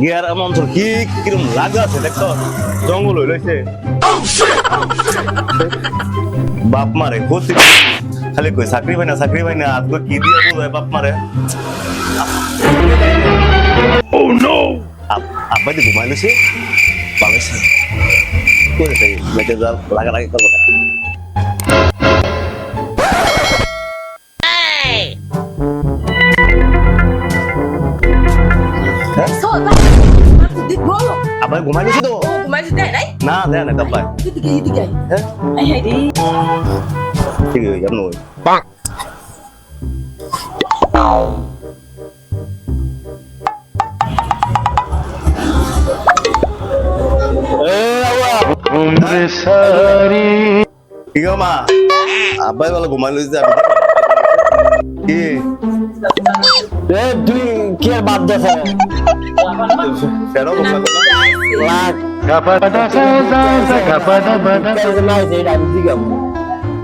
Gear এমন তোর কি কিরম লাগা আছে দেখছ জঙ্গল হয়ে রয়েছে। বাপ মারে ক্ষতি খালি কই চাকরি পাই না চাকরি পাই না আজকে কি দিয়ে বলবে বাপ মারে? ও নো আব্বাই দি ঘুমাই লৈছে পালাইছে। করে তাই? মেটে যা লাগা লাগি করব। না আব্বাই ঘুমাই লৈছে তো ও ঘুমাইছি দেয় নাই না দেয় না আব্বাই এদিকে এদিকে হ্যাঁ হাই রে ঠিক আছে জানো কি গো মা আব্বাই বলে ঘুমাই লইছে আমি কি এ তুই কি আর বাদ ফেরো ঘুমাই লাখ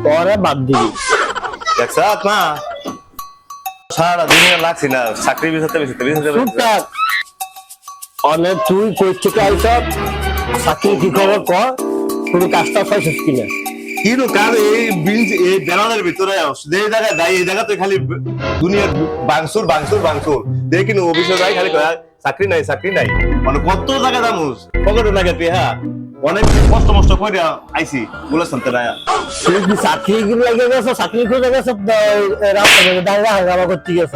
পরে বাদ দিবি। দেখছ মা সারা দিন লাগছি না। চাকরি বিষয়তে বিষয়তে বিষয়তে অনেক তুই কই থেকে আইস চাকরি কি খবর কর? তুমি কাজটা পাইছিস কিনা? কিন্তু এই বিল এই বেলানের ভিতরে যে জায়গায় যাই এই জায়গা তুই খালি দুনিয়ার বাংসুর বাংসুর বাংসুর। দেখি অফিসে যাই খালি চাকরি নাই চাকরি নাই। মানে কত জায়গা দামুস পকেটে লাগে তুই হ্যাঁ। অনেক কষ্ট মষ্ট করে আইছি বলে শুনতে না তুই কি চাকরি কি লাগে গেছ? চাকরি খুঁজে গেছ? রাস্তা হাঙ্গামা করতে গেছ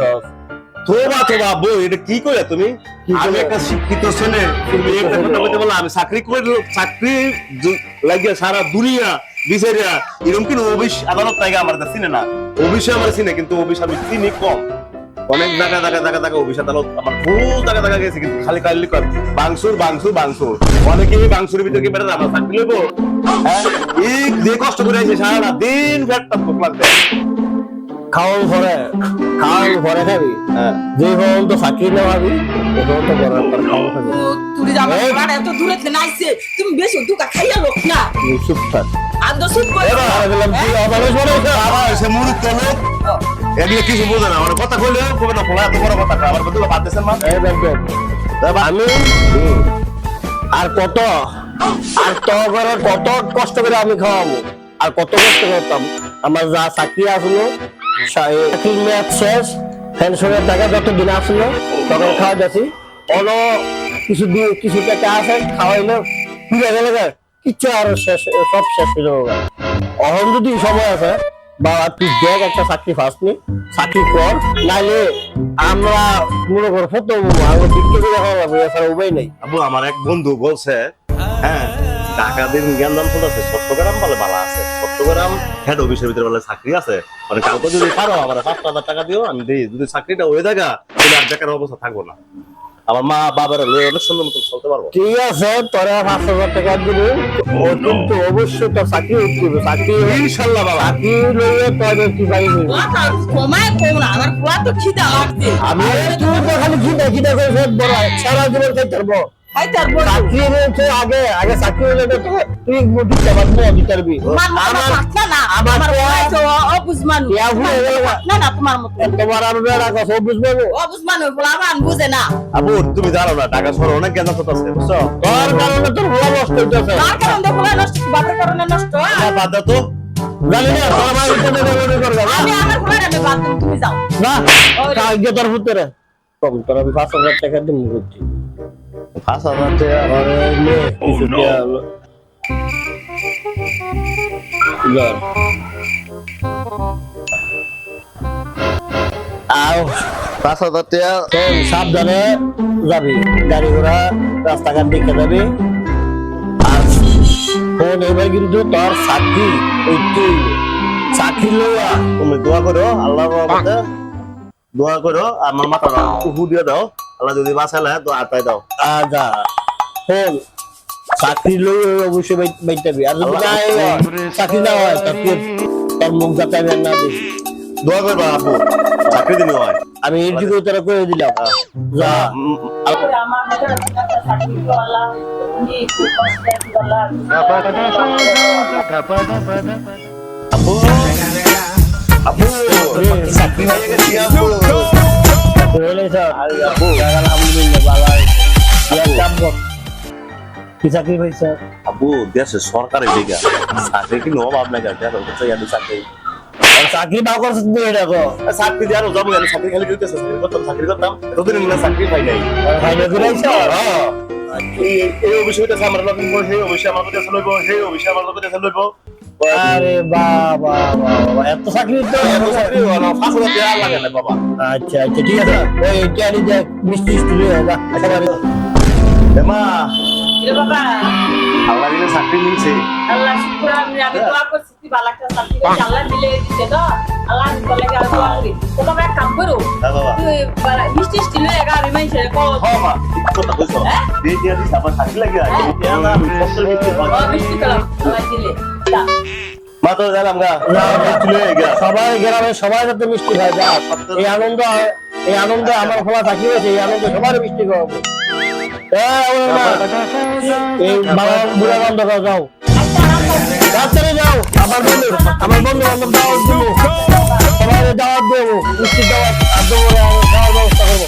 তোবা তোবা বই এটা কি করে তুমি? আমি একটা শিক্ষিত ছেলে তুমি একটা কথা বলতে বললা আমি চাকরি করে চাকরি লাগিয়ে সারা দুনিয়া বিচারিয়া এরকম কিন্তু অফিস আদালত তাইকে আমার কাছে চিনে না? অফিসে আমার চিনে কিন্তু অফিস আমি চিনি কম। অনেক জায়গা জায়গা জায়গা জায়গা অফিস আদালত আমার বহু জায়গা জায়গা গেছে কিন্তু খালি খালি কর বাংসুর বাংসুর বাংসুর। অনেকে বাংসুর ভিতরে কি বেড়ে আমার চাকরি লইব হ্যাঁ? এই যে কষ্ট করে আইছে সারা দিন ফ্যাটটা ভোক লাগবে। খাওয়ার পরে খাওয়ার পরে খাবি হ্যাঁ। যে হল তো চাকরি না ভাবি এ তো বড় একটা খাওয়া খাবি তুই যাবা মানে এত দূরে নাইছে তুমি বেশি দুকা খাইয়া লোক না? চুপ থাক। আমি তো করে মনে আবার সে মুরুখ তো লোক এগুলো কিছু বোঝে না আমার কথা কইলে কবে না ফোলা এত বড় কথা বাদ দিয়েছেন মা। আমি আর কত? আর তো করে কত কষ্ট করে আমি খাওয়াবো? আর কত কষ্ট করতাম? আমার যা চাকরি আসলো চাকরির মেয়াদ শেষ পেনশনের টাকা যত দিন আসলো তখন খাওয়া যাচ্ছি অন কিছু দিয়ে কিছু টাকা আছে খাওয়াইলো। ফিরে গেলে কিচ্ছু আর শেষ সব শেষ হয়ে যাব। অহন যদি সময় আছে বা তুই দেখ একটা কর, নাইলে আমরা আমরা যাবে এছাড়া আবু, আমার এক বন্ধু বলছে হ্যাঁ টাকা দিন জ্ঞান দাম ফুল আছে, চট্টগ্রাম বলে বালা আছে, চট্টগ্রাম হেড অফিসের ভিতরে বলে চাকরি আছে। মানে কাউকে যদি পারো, আমার পাঁচ হাজার টাকা দিও, আমি দিই। যদি চাকরিটা হয়ে থাকা, তাহলে আর বেকার অবস্থা থাকব না। আমার মা বাবার লয়ে অনেক সুন্দর মতন চলতে পারব। ঠিক আছে তোরা পাঁচ হাজার টাকা দিবি। ও কিন্তু অবশ্যই তোর চাকরি উঠবে চাকরি ইনশাল্লাহ বাবা। চাকরি লইয়ে তোর কি পাই হইবে। কমায় কম না আমার পোলা তো খিদা লাগছে। আমি তুই তো খালি খিদা খিদা করে সব বড় সারা জীবন খেতে পারব। চাকরি রয়েছে আগে আগে চাকরি হলে তুই ভুলে আমি তুমি জানো না টাকা সর অনেক জ্ঞান আছে বুঝছ? তোর কারণে তোর ভুয়া নষ্ট হইতেছে? তার কারণে পোলা নষ্ট বাপের কারণে নষ্ট? বাদ তো। না তোর ভিতরে। তোর আমি পাঁচ হাজার টাকা দিন করছি পাঁচ হাজার টাকা আর নে কিছু দেয়া হলো। আও পাঁচ হাজার টাকা সাবধানে যাবি গাড়ি ঘোড়া রাস্তাঘাট দেখে যাবি আর ফোন এবার কিন্তু তোর চাকরি ওইটাই চাকরি লইয়া তুমি দোয়া করো আল্লাহ দোয়া করো আমার মাথা উহু দিয়ে দাও আল্লাহ যদি বাঁচালে তো আতাই দাও। আজা ফোন চাকরি লই অবশ্যই বাই- বাইতাবি আর যদি না হয়, চাকরি না হয় তোর মুখ যাতে না দেখি দোয়া করবা আপু। চাকরি দিনি হয়। আমি দিকে তোরা করে দিলাম। যা। কষ্টের ওয়ালা আপু আপু চাকরি হয়ে গেছি আপু। আপু। আলহামদুলিল্লাহ ভালো আছে কি চাকরি পাইছে? আবু দেশে সরকারি জায়গা চাকরি কি নব আপনার কাছে আর হচ্ছে ইয়াদু চাকরি। চাকরি না করছিস তুমি এটা কো চাকরি দিয়ে আরও যাব আমি চাকরি খালি করতেছে চাকরি করতাম চাকরি করতাম এতদিন না চাকরি পাই নাই। ফাইনাল করে আইছো হ্যাঁ। এই এই অভিষেকটা আমার লগে সেই অভিষেক আমার কাছে লইব সেই অভিষেক আমার কাছে লইব আরে বাবা বাবা এত চাকরি তো এত চাকরি হলো হাজার টাকা লাগে না বাবা। আচ্ছা আচ্ছা ঠিক আছে। ওই টিয়ারি দেখ মিষ্টি লিয়ে যা একেবারে রে বাবা। আল্লাহ দিলে চাকরি মিলছে। আল্লাহ শুক্র আমি আমি দোয়া করছি তুই ভালো একটা চাকরি আল্লাহ মিলে দিছে তো। আল্লাহ তোর আর দোয়া করি তো বাবা এক কাম করো হ্যাঁ তুই মিষ্টি মিষ্টি লয়ে গা আমি মাইছে কো হ্যাঁ মা কথা কইছো। দিয়ে দিয়ে দিস আমার চাকরি লাগে আর এই দিয়া আমি মিষ্টি কলাম দিলে। মাত্র গেলাম গা। সবাই গ্রামে সবাই যাতে মিষ্টি খায় যা। এই আনন্দ এই আনন্দ আমার খোলা থাকিয়ে এই আনন্দ সবার মিষ্টি খাওয়াবো এই বাবা বুড়া বন্ধ যাও ডাক্তারে যাও। আমার বন্ধু আমার বন্ধু বান্ধব দাওয়াত দেবো সবাই দাওয়াত দেবো মিষ্টি দাওয়াত। দেবো খাওয়ার ব্যবস্থা করব।